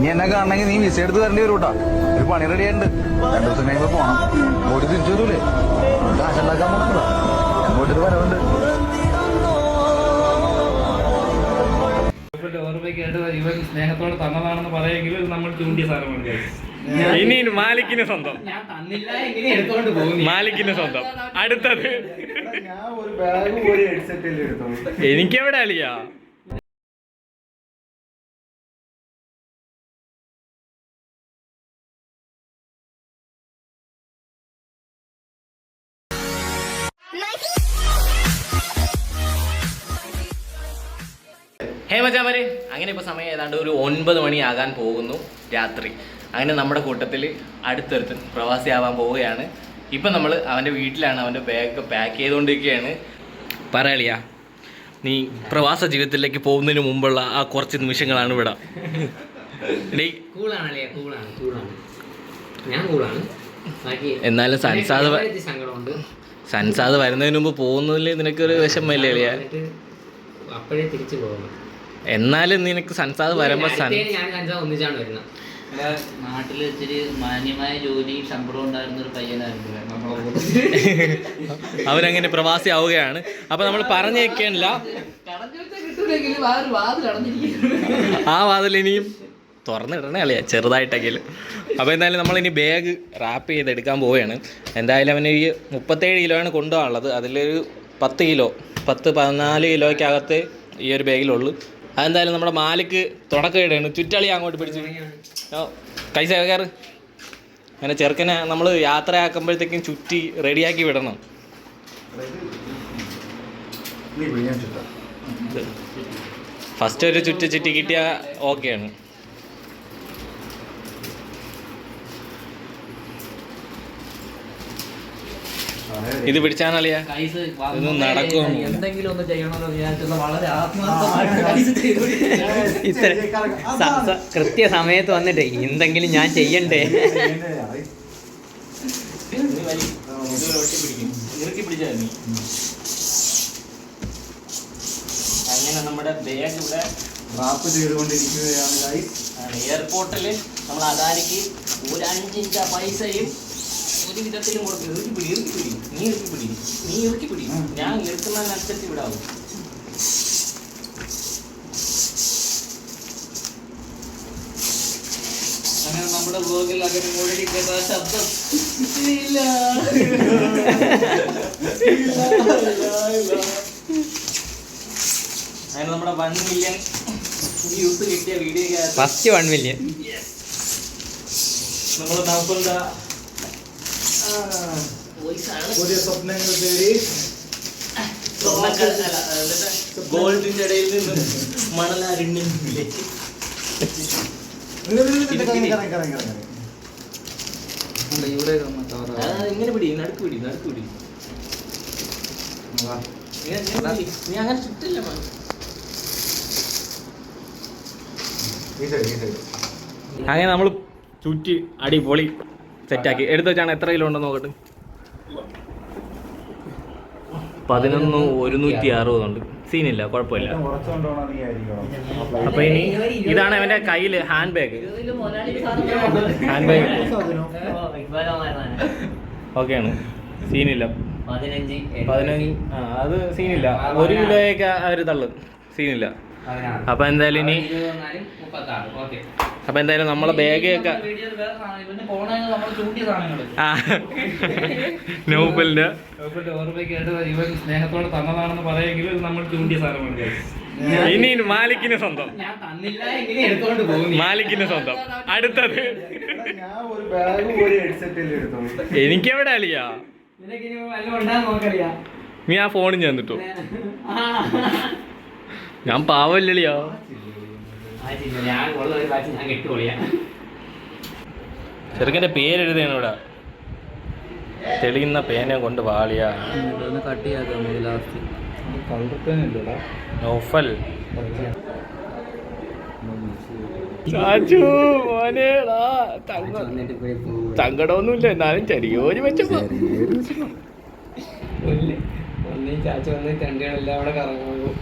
ഇനി എന്നെ കാണണമെങ്കിൽ നീ വിസ എടുത്ത് തരേണ്ടി വരും കേട്ടോ ഒരു പണി റെഡി ആയിട്ടുണ്ട്. രണ്ടു ദിവസം കഴിയുമ്പോ പോണം. ഓടി തിരിച്ചു വരൂലേ? കാശുണ്ടാക്കാൻ പോണല്ലോ അങ്ങോട്ടൊരു വരവുണ്ട്. ഇവൻ സ്നേഹത്തോടെ തന്നതാണെന്ന് പറയുമെങ്കിൽ ഇത് നമ്മൾ ചൂണ്ടിയ സാധനമാണ്. ഇനി മാലിക്കിന് സ്വന്തം. മാലിക്കിന് സ്വന്തം. അടുത്തത്. ഞാൻ ഒരു ബാഗും ഒരു ഹെഡ്സെറ്റ് അല്ലേ എടുത്തോളൂ. എനിക്കെവിടെ അളിയാ? ഹേ മച്ചാമാരെ അങ്ങനെ ഇപ്പോൾ സമയം ഏതാണ്ട് ഒരു ഒൻപത് മണിയാകാൻ പോകുന്നു രാത്രി. അങ്ങനെ നമ്മുടെ കൂട്ടത്തിൽ അടുത്തടുത്ത് പ്രവാസി ആവാൻ പോവുകയാണ്. ഇപ്പം നമ്മൾ അവന്റെ വീട്ടിലാണ് അവന്റെ ബാഗൊക്കെ പാക്ക് ചെയ്തുകൊണ്ടിരിക്കുകയാണ് പറയളിയാ നീ പ്രവാസ ജീവിതത്തിലേക്ക് പോകുന്നതിന് മുമ്പുള്ള ആ കുറച്ച് നിമിഷങ്ങളാണ് ഇവിടെ. എന്നാലും സൻസാദ് സൻസാദ് വരുന്നതിന് മുമ്പ് പോകുന്നതിൽ നിനക്കൊരു വിഷമല്ലേ അളിയാ? അപ്പോഴേ തിരിച്ചു പോകണം എന്നാലും നിനക്ക് സൻസാദ് വരുമ്പോ ഞാൻ ഒന്നിച്ചാണ് വരുന്നത്. നാട്ടിൽ ഇച്ചിരി മാന്യമായ ഉണ്ടായിരുന്ന ഒരു പയ്യനായിരുന്നു അവരങ്ങനെ പ്രവാസി ആവുകയാണ്. അപ്പൊ നമ്മൾ അടഞ്ഞിരിക്കുന്നു. ആ വാതിൽ ഇനിയും തുറന്നിടണേ അല്ലേ ചെറുതായിട്ടെങ്കിലും. അപ്പോൾ എന്തായാലും നമ്മൾ ഇനി ബാഗ് റാപ്പ് ചെയ്ത് എടുക്കാൻ പോവുകയാണ്. എന്തായാലും അവന് ഈ മുപ്പത്തേഴ് ആണ് കൊണ്ടുപോകാനുള്ളത്. അതിലൊരു പത്ത് കിലോ പത്ത് പതിനാല് കിലോയ്ക്കകത്ത് ഈ ഒരു ബാഗിലുള്ളൂ അതെന്തായാലും നമ്മുടെ മാലിക്ക് തുടക്കമിടുകയാണ് ചുറ്റളി അങ്ങോട്ട് പിടിച്ചു. ഓ, കൈസ കയറ്. അങ്ങനെ ചെറുക്കനെ നമ്മൾ യാത്രയാക്കുമ്പോഴത്തേക്കും ചുറ്റി റെഡിയാക്കി വിടണം. ഫസ്റ്റ് ഒരു ചുറ്റി ചുറ്റി കിട്ടിയാൽ ഓക്കെയാണ്. ഇത് പിടിച്ചാണല്ലേ കൈസ് ഇതൊന്നും നടക്കുമോ? എന്തെങ്കിലും ഒന്ന് ചെയ്യണമെന്ന് വളരെ. ഇത്ര കൃത്യ സമയത്ത് വന്നിട്ട് എന്തെങ്കിലും ഞാൻ ചെയ്യണ്ടേ. അങ്ങനെ നമ്മുടെ ബാഗ് ഇവിടെ റാപ്പ് ചെയ്തുകൊണ്ടിരിക്കുകയാണ് എയർപോർട്ടിൽ നമ്മൾ അദാനിക്ക് ഒരു അഞ്ചിഞ്ച പൈസയും ഒരു വിധത്തിലും കൊടുക്കും. ഇറുക്കി പിടി ഇറുക്കി പിടി. നീ ഇറുക്കി പിടി. നീ ഇറുക്കി പിടി. ഞാൻ ഇറുക്കുന്നതിനനുസരിച്ച് വിടാവും. അങ്ങനെ നമ്മുടെ ബ്ലോഗിൽ അങ്ങനെ മുഴലിക്കുന്ന ശബ്ദം. ഇല്ല. അങ്ങനെ നമ്മുടെ വൺ മില്യൺ വ്യൂസ് കിട്ടിയ വീഡിയോ ഫസ്റ്റ് വൺ മില്യൺ നമ്മൾ നമുക്കുള്ള പുതിയ സ്വപ്നങ്ങൾ തേടി. ഗോൾഡിന്റെ ഇടയിൽ നിന്ന് മണലാരുണ്ണിലേക്ക് ഇവിടെ. ഇങ്ങനെ പിടി നടുക്ക് പിടി നടുക്ക് പിടി. നീ അങ്ങനെ ചുറ്റില്ല. അങ്ങനെ നമ്മൾ ചുറ്റി അടിപൊളി. സെറ്റാക്കി. എടുത്തു വെച്ചാണ് എത്ര കിലോ ഉണ്ടെന്ന് നോക്കട്ടെ. പതിനൊന്ന് ഒരുന്നൂറ്റി അറുപതുണ്ട് സീനില്ല കുഴപ്പമില്ല. അപ്പൊ ഇനി ഇതാണ് അവന്റെ കയ്യിൽ ഹാൻഡ് ബാഗ് ഹാൻഡ് ബാഗ്. ഓക്കെയാണ് സീനില്ല. പതിനഞ്ച് പതിനഞ്ച് അത് സീനില്ല. ഒരു കിലോയൊക്കെ അവർ തള്ളും. സീനില്ല. അപ്പൊ എന്തായാലും ഇനി അപ്പൊ എന്തായാലും നമ്മളെ ബാഗ് ഒക്കെ പോണേന്ന് നമ്മൾ ആ. സ്നേഹത്തോടെ തന്നതാണെന്ന് ചൂണ്ടിയ സാധനമാണ് ഇനി മാലിക്കിന് സ്വന്തം. മാലിക്കിന് സ്വന്തം. അടുത്തത്. ഞാൻ ഒരു ബാഗും ഒരു ഹെഡ്സെറ്റ് അല്ലേ എടുത്തോളൂ എനിക്കെവിടെ അളിയാ? നീ ആ ഫോണിൽ ചെന്നിട്ടോ. ഞാൻ പാവല്ലോ ചെറുക്കന്റെ പേരെഴുതിയാണ് ഇവിടെ. തെളിയുന്ന പേനെ കൊണ്ട് വാളിയ. നൗഫൽ. സങ്കടമൊന്നുമില്ല എന്നാലും ചെറിയൊരു വെച്ചപ്പോ ഒന്നേ ചാച്ച വന്ന് തെണ്ടികളെല്ലാം അവിടെ കറങ്ങും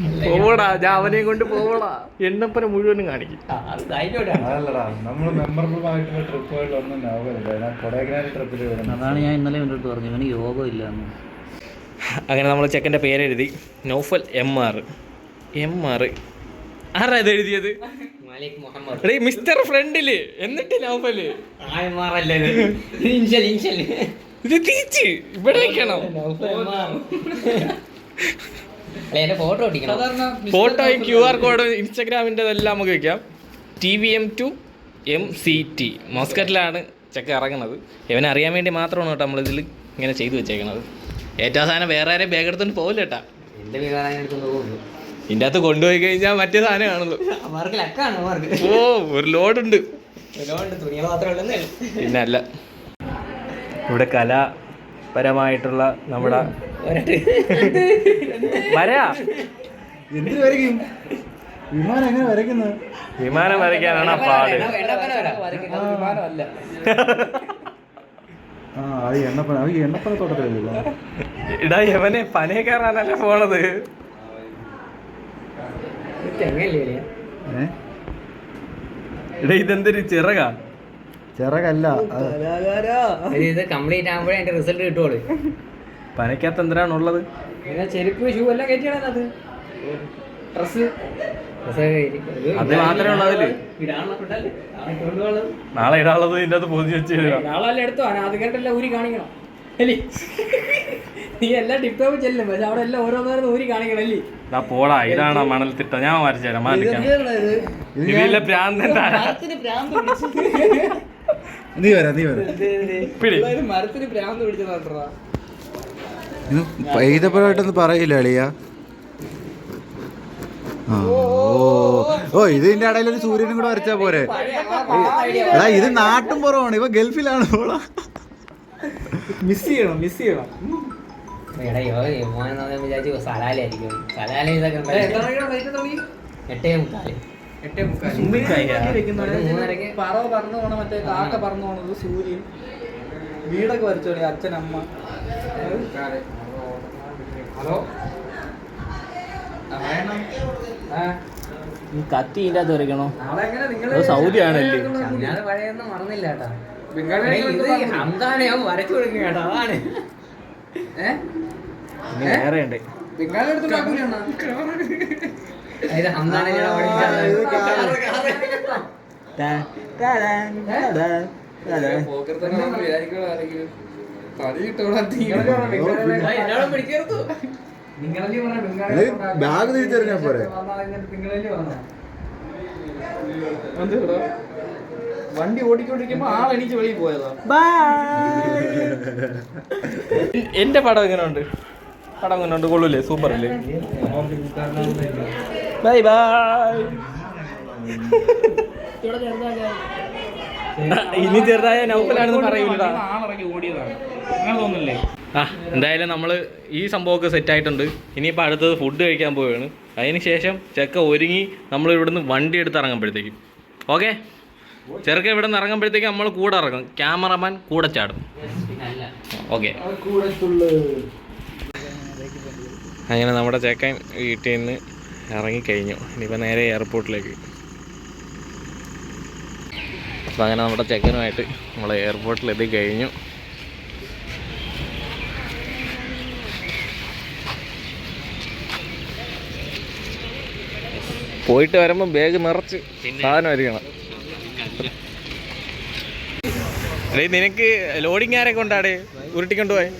പോവടാ ഞാൻ അവനെയും കൊണ്ട് പോവടാ. എണ്ണപ്പന മുഴുവനും കാണിക്കും. അതാണ് ഞാൻ ഇന്നലെ എന്റെ അടുത്ത് പറഞ്ഞു ഇവന് യോഗം ഇല്ല എന്ന്. അങ്ങനെ നമ്മൾ ചെക്കന്റെ പേരെഴുതി. Naufal M R M R ആരാ ഇത് എഴുതിയത്? മുഹമ്മദ്. എടീ മിസ്റ്റർ ഫ്രണ്ടിൽ. എന്നിട്ട് നോഫൽ. ഇത്? തിരിച്ച്. ഇവിടെ വെക്കണം അല്ല എന്റെ ഫോട്ടോ ഒട്ടിക്കണം. ഫോട്ടോയും ക്യു ആർ കോഡും ഇൻസ്റ്റാഗ്രാമിന്റെ എല്ലാം നമുക്ക് വെക്കാം. T V M to M C T മോസ്കറ്റിലാണ് check ഇറങ്ങുന്നത്. ഇവനെ അറിയാൻ വേണ്ടി മാത്രമാണ് കേട്ടോ നമ്മളിതിൽ ഇങ്ങനെ ചെയ്തു വെച്ചേക്കണത്. ഏറ്റവും സാധനം വേറെ ആരെയും ബാഗ് എടുത്തോണ്ട് പോകില്ല കേട്ടാ. ഇതിന്റെ അകത്ത് കൊണ്ടുപോയി കഴിഞ്ഞാൽ മറ്റേ സാധനം കാണുള്ളൂ. അവർക്ക് ലക്കാണ് അവർക്ക്. ഓ ഒരു ലോഡുണ്ട് പിന്നല്ല. ഇവിടെ മാത്രമേ കലാപരമായിട്ടുള്ള നമ്മുടെ വരാ. വരയ്ക്കും? വിമാനം എങ്ങനെ വരയ്ക്കുന്നത് വിമാനം വരയ്ക്കാനാണ് ആ പാട്. ആ. അത് എണ്ണപ്പന അത് എണ്ണപ്പന തോട്ടത്തിലല്ലോ ഇടാ യവനെ പനയെ കയറാനല്ല പോണത്? ഇടാ ഇതെന്തൊരു ചിറകാ? ചിറകല്ല. ഇത് കംപ്ലീറ്റ് ആകുമ്പോഴേ അതിന്റെ റിസൾട്ട് കിട്ടുള്ളൂ പനയ്ക്കകത്ത് എന്തിനാണുള്ളത്? ചെരുപ്പ് ഷൂ എല്ലാം കയറ്റിയാണ് അത്? ഡ്രസ് അത് മാത്രമേ ഉള്ളൂ അതിൽ. നാളെ ഇടാനുള്ളത്. ഇതിന്റെ അകത്ത് പൊതിഞ്ഞ് വെച്ച് തരാം. നാളെ എടുത്തോ? അത് കേട്ടല്ല ഊരി കാണിക്കണം. അല്ലേ? നീ എല്ലാം ടിപ്ടോപ്പ് ചെല്ലും. പക്ഷെ അവിടെ എല്ലാം ഓരോന്നോരോന്ന് ഊരി കാണിക്കണം അല്ലേ പോടാ ഇതാണ് മണൽത്തിട്ട ഞാൻ വരച്ചു തരാം മാറ്റിക്കാം ഇതിലെ പ്രാന്തൻ നീ വരാ നീ വരാ. മരത്തിന് ഭ്രാന്ത് പിടിച്ചത് മാത്രമാ ഇത് പൈതപരമായിട്ടൊന്നും പറയില്ല അളിയ. ഓ ഓ ഇത് ഇതിന്റെ ഇടയിൽ ഒരു സൂര്യനും കൂടെ വരച്ചാ പോരെ. എടാ ഇത് നാട്ടും പുറമാണ് ഇവ ഗൾഫിലാണ് പോളാ മിസ് ചെയ്യണം മിസ് ചെയ്യണം. വിചാരിച്ചു സലാലായിരിക്കും സലാല? എട്ടേ മുക്കാൽ. എട്ടേ പറവ പറന്നു പോണ മറ്റേ കാക്ക പറന്നു പോണത് സൂര്യൻ. വീടൊക്കെ വരച്ചോളി അച്ഛൻ അമ്മ. ഹലോ? കത്തി ഇതിന്റെ അകത്ത് വരയ്ക്കണോ? നാളെ എങ്ങനെ അത് നിങ്ങൾ സൗദി ആണല്ലേ ഞാൻ പഴയൊന്നും മറന്നില്ല കേട്ടാ. ഇത് ഹംദാനെ വരച്ചു അതാണ്. വേറെ ഉണ്ട്. ബംഗാളി എടുത്ത് ഇത് ഹംദാനെ ഞാൻ എന്നോട് പിടിക്കരുത്. നിങ്ങളല്ലേ പറഞ്ഞ ബംഗാളി ബാഗ് തിരിച്ചറിഞ്ഞാ പോരെ? വണ്ടി ഓടിക്കൊണ്ടിരിക്കുമ്പോ ആൾ എണീച്ച് വെളിയിൽ പോയതാ. എന്റെ പടം എങ്ങനെയുണ്ട് പടം എങ്ങനെയുണ്ട് കൊള്ളൂലേ? സൂപ്പർ അല്ലേ ബൈ ബൈ. ഇനി ചെറുതായ നൗഫലാണെന്ന് പറയൂലടാ. തോന്നില്ലേ ആ എന്തായാലും നമ്മൾ ഈ സംഭവമൊക്കെ സെറ്റ് ആയിട്ടുണ്ട്. ഇനിയിപ്പോൾ അടുത്തത് ഫുഡ് കഴിക്കാൻ പോവുകയാണ്. അതിന് ശേഷം ചെക്ക ഒരുങ്ങി നമ്മൾ ഇവിടുന്ന് വണ്ടി എടുത്ത് ഇറങ്ങുമ്പോഴത്തേക്കും. ഓക്കെ ചെറുക്ക ഇവിടെ നിന്ന് ഇറങ്ങുമ്പോഴത്തേക്ക് നമ്മൾ കൂടെ ഇറങ്ങും. ക്യാമറമാൻ കൂടെ ചാടും. ഓക്കെ. അങ്ങനെ നമ്മുടെ ചേക്കൻ വീട്ടിൽ നിന്ന് ഇറങ്ങിക്കഴിഞ്ഞു. ഇനിയിപ്പോൾ നേരെ എയർപോർട്ടിലേക്ക് അപ്പോൾ അങ്ങനെ നമ്മുടെ ചെക്കനുമായിട്ട് നമ്മൾ എയർപോർട്ടിൽ എത്തി കഴിഞ്ഞു പോയിട്ട് വരുമ്പോൾ ബാഗ് നിറച്ച് സാധനം ആയിരിക്കണം നിനക്ക് ലോഡിങ് ആരെ കൊണ്ടാടെ ഉരുട്ടിക്കൊണ്ട് പോയെ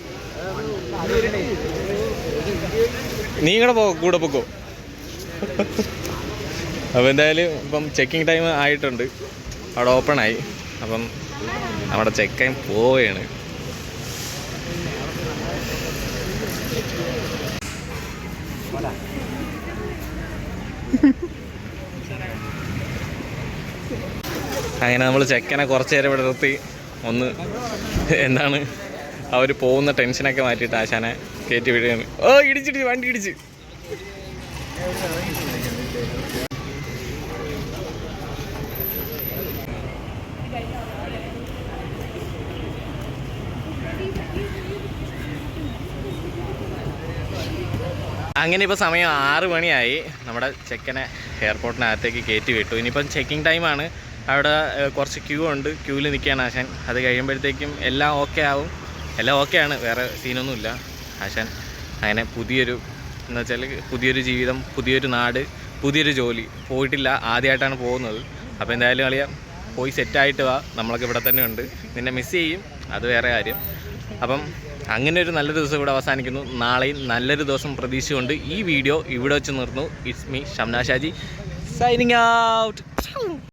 നീ കൂടെ പോ കൂടെ പൊക്കോ. അപ്പോൾ എന്തായാലും ഇപ്പം ചെക്കിങ് ടൈം ആയിട്ടുണ്ട്. അവിടെ ഓപ്പൺ ആയി. അപ്പം നമ്മുടെ ചെക്കൻ പോവുകയാണ് അങ്ങനെ നമ്മൾ ചെക്കനെ കുറച്ച് നേരം ഇവിടെ നിർത്തി. ഒന്ന് എന്താണ്? അവർ പോകുന്ന ടെൻഷനൊക്കെ മാറ്റിയിട്ട് ആശാനെ കയറ്റി വിടുകയാണ്. ഓ ഇടിച്ചിടിച്ച് വണ്ടി ഇടിച്ച്. അങ്ങനെ ഇപ്പോൾ സമയം ആറ് മണിയായി. നമ്മുടെ ചെക്കനെ എയർപോർട്ടിനകത്തേക്ക് കയറ്റി വിട്ടു. ഇനിയിപ്പം ചെക്കിംഗ് ടൈമാണ് അവിടെ കുറച്ച് ക്യൂ ഉണ്ട്. ക്യൂവിൽ നിൽക്കുകയാണ് ആശാൻ. അത് കഴിയുമ്പോഴത്തേക്കും എല്ലാം ഓക്കെ ആവും. എല്ലാം ഓക്കെ ആണ്. വേറെ സീനൊന്നുമില്ല ആശാൻ അങ്ങനെ പുതിയൊരു എന്ന് വെച്ചാൽ പുതിയൊരു ജീവിതം പുതിയൊരു നാട് പുതിയൊരു ജോലി. പോയിട്ടില്ല. ആദ്യമായിട്ടാണ് പോകുന്നത്. അപ്പോൾ എന്തായാലും കളിയാ പോയി സെറ്റായിട്ട് വാ. നമ്മളൊക്കെ ഇവിടെ തന്നെ ഉണ്ട്. നിന്നെ മിസ് ചെയ്യും. അത് വേറെ കാര്യം. അപ്പം അങ്ങനെ ഒരു നല്ല ദിവസം ഇവിടെ അവസാനിക്കുന്നു. നാളെയും നല്ലൊരു ദിവസം പ്രതീക്ഷയുണ്ട് ഈ വീഡിയോ ഇവിടെ വെച്ച് നിർന്നു. It's me Shamna Shaji signing out